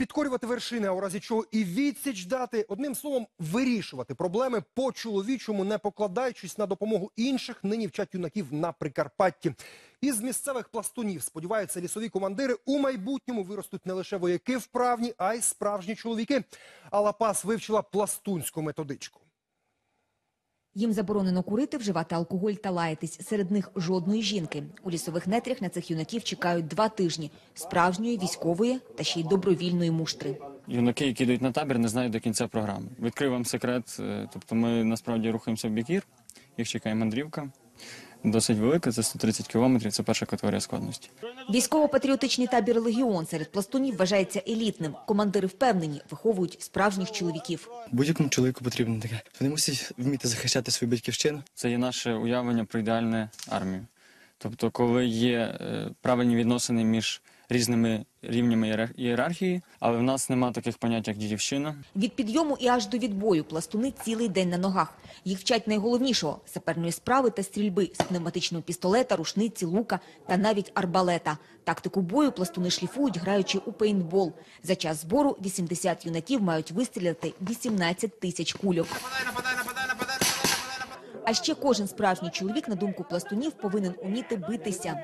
підкорювати вершини, а у разі чого і відсіч дати. Одним словом, вирішувати проблеми по-чоловічому, не покладаючись на допомогу інших, нині вчать юнаків на Прикарпатті. Із місцевих пластунів, сподіваються, лісові командири у майбутньому виростуть не лише вояки вправні, а й справжні чоловіки. А лапас вивчила пластунську методичку. Їм заборонено курити, вживати алкоголь та лаятись. Серед них жодної жінки. У лісових нетрях на цих юнаків чекають два тижні справжньої, військової та ще й добровільної муштри. Юнаки, які йдуть на табір, не знають до кінця програми. Відкрив вам секрет. е, Тобто ми насправді рухаємося в бік гір, їх чекає мандрівка. Досить велика, це 130 кілометрів, це перша категорія складності. Військово-патріотичний табір «Легіон» серед пластунів вважається елітним. Командири впевнені, виховують справжніх чоловіків. Будь-якому чоловіку потрібно таке. Вони мусять вміти захищати свою батьківщину. Це є наше уявлення про ідеальну армію. Тобто, коли є е, правильні відносини між різними рівнями ієрар- ієрархії, але в нас немає таких понять, як дідівщина. Від підйому і аж до відбою пластуни цілий день на ногах. Їх вчать найголовнішого – саперної справи та стрільби з пневматичного пістолета, рушниці, лука та навіть арбалета. Тактику бою пластуни шліфують, граючи у пейнтбол. За час збору 80 юнаків мають вистріляти 18 тисяч кульок. А ще кожен справжній чоловік, на думку пластунів, повинен уміти битися.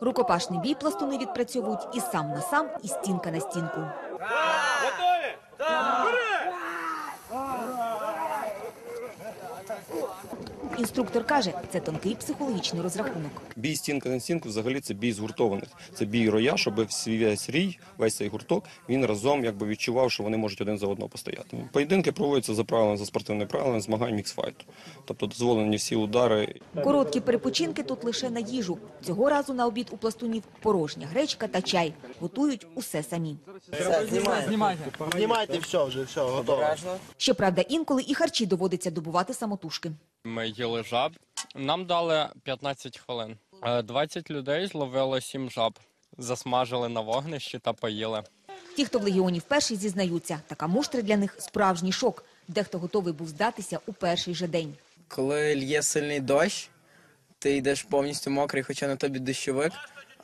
Рукопашний бій пластуни відпрацьовують і сам на сам, і стінка на стінку. Інструктор каже, це тонкий психологічний розрахунок. Бій стінка на стінку взагалі це бій згуртованих. Це бій роя, щоб свій весь рій, весь цей гурток, він разом якби відчував, що вони можуть один за одного постояти. Поєдинки проводяться за правилами, за спортивними правилами змагань міксфайту. Тобто дозволені всі удари. Короткі перепочинки тут лише на їжу. Цього разу на обід у пластунів порожня гречка та чай. Готують усе самі. Знімайте все вже, все, готово. Щоправда, інколи і харчі доводиться добувати самотужки. Ми їли жаб. Нам дали 15 хвилин. Е, 20 людей зловили 7 жаб, засмажили на вогнищі та поїли. Ті, хто в легіоні вперше зізнаються, така муштра для них справжній шок. Дехто готовий був здатися у перший же день. Коли лє сильний дощ, ти йдеш повністю мокрий, хоча на тобі дощовик.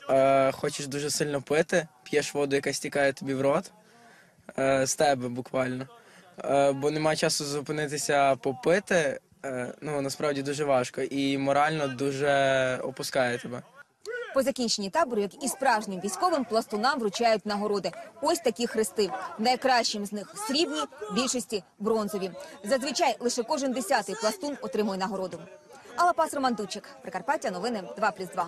Е, хочеш дуже сильно пити, п'єш воду, яка стікає тобі в рот е, з тебе буквально. Е, бо немає часу зупинитися попити. Е, ну насправді дуже важко і морально дуже опускає тебе. По закінченні табору, як і справжнім військовим, пластунам вручають нагороди. Ось такі хрести. Найкращим з них срібні, більшості бронзові. Зазвичай лише кожен десятий пластун отримує нагороду. Алла Пас Роман Дучик, Прикарпаття, новини 2+,2.